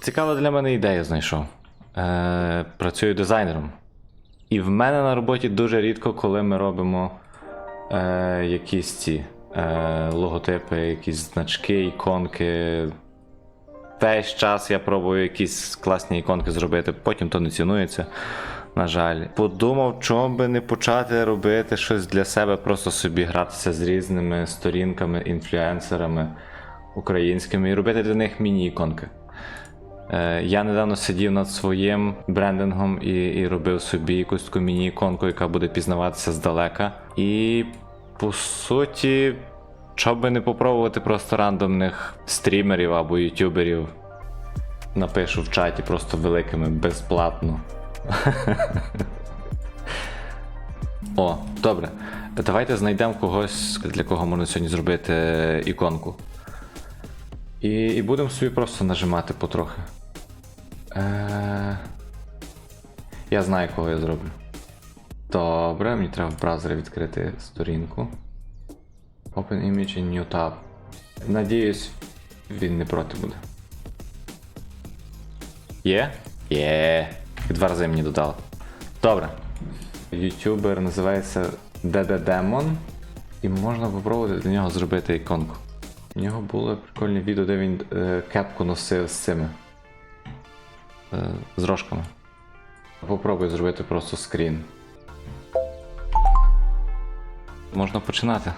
Цікава для мене ідея знайшов. Е, працюю дизайнером. І в мене на роботі дуже рідко, коли ми робимо е, якісь ці е, логотипи, якісь значки, іконки. Весь час я пробую якісь класні іконки зробити, потім то не цінується. На жаль, подумав, чому би не почати робити щось для себе, просто собі гратися з різними сторінками, інфлюенсерами українськими і робити для них міні-іконки. Е, Я недавно сидів над своїм брендингом і, і робив собі якусь таку міні-іконку, яка буде пізнаватися здалека. І по суті, що би не попробувати просто рандомних стрімерів або ютуберів. Напишу в чаті просто великими безплатно. О, добре. Давайте знайдемо когось, для кого можна сьогодні зробити іконку. І, і будемо собі просто нажимати потрохи. Е... Я знаю, кого я зроблю. Добре, мені треба в браузері відкрити сторінку. Open image in new tab. Надіюсь, він не проти буде. Є? Є. І два рази мені додали. Добре. Ютубер називається DDDemon. І можна попробувати для нього зробити іконку. У нього було прикольне відео, де він е, кепку носив з цими. Е, з рожками. Попробуй зробити просто скрін. Можна починати.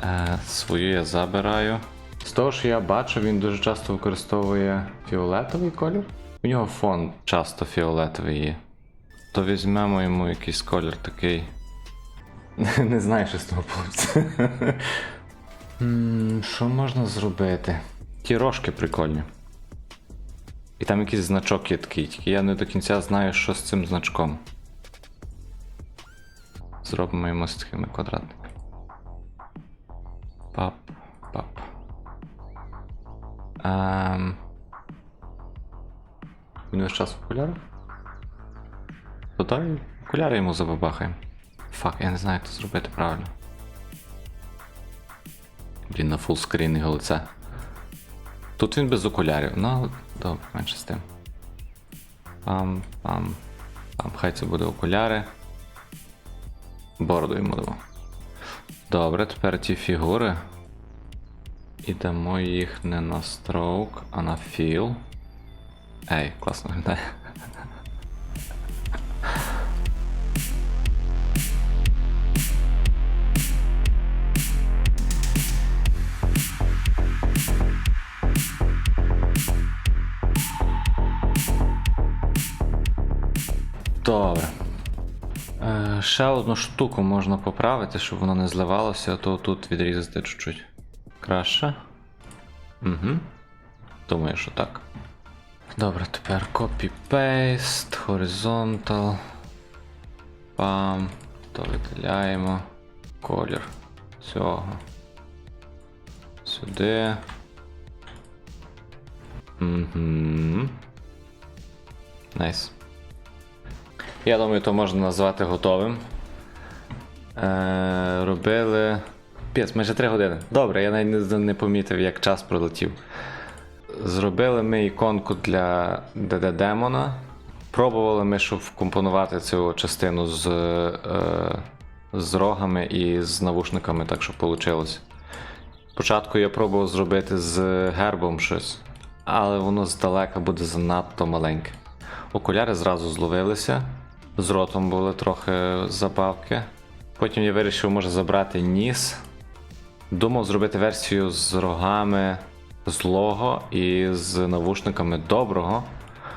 Е, свою я забираю. З того, що я бачу, він дуже часто використовує фіолетовий колір. У нього фон часто фіолетовий є. То візьмемо йому якийсь колір такий. Не знаю, що з того вийде. Що можна зробити? Ті рожки прикольні. І там якийсь значок є такий, тільки я не до кінця знаю, що з цим значком. Зробимо йому з такими квадратниками. Пап, пап. Ем... Він весь час в окулярах? То дай окуляри йому забабахаємо. Фак, я не знаю, як це зробити правильно. Блін, на фулскрін його лице. Тут він без окулярів, ну добре, менше з тим. Пам, пам, пам, хай це буде окуляри. Бороду йому дамо. Добре, тепер ті фігури. І дамо їх не на строк, а на філ. Ей, класно виглядає. Добре. Е, ще одну штуку можна поправити, щоб воно не зливалося, а то тут відрізати чуть-чуть. Краще. Угу. Думаю, що так. Добре, тепер copy-paste, horizontal. Пам. То виділяємо. Колір цього. Сюди. Угу. Найс. Я думаю, то можна назвати готовим. Е, робили. Піс, майже 3 години. Добре, я навіть не, не помітив, як час пролетів. Зробили ми іконку для DD Демона. Пробували ми, щоб вкомпонувати цю частину з, е, з рогами і з навушниками, так щоб вийшло. Спочатку я пробував зробити з гербом щось, але воно здалека буде занадто маленьке. Окуляри зразу зловилися, з ротом були трохи забавки. Потім я вирішив, може забрати ніс. Думав зробити версію з рогами злого і з навушниками доброго,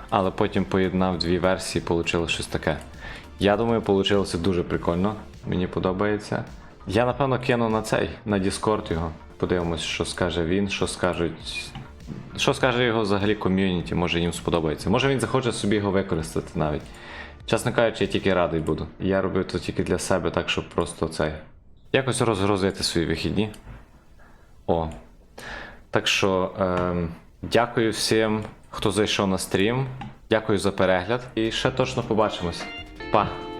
але потім поєднав дві версії, вийшло щось таке. Я думаю, вийшло дуже прикольно. Мені подобається. Я напевно кину на цей, на Discord його. Подивимось, що скаже він, що скажуть. Що скаже його взагалі ком'юніті, може їм сподобається. Може він захоче собі його використати навіть. Чесно кажучи, я тільки радий буду. Я робив це тільки для себе, так щоб просто цей. Якось розгрузити свої вихідні. О. Так що ем, дякую всім, хто зайшов на стрім. Дякую за перегляд. І ще точно побачимось. Па!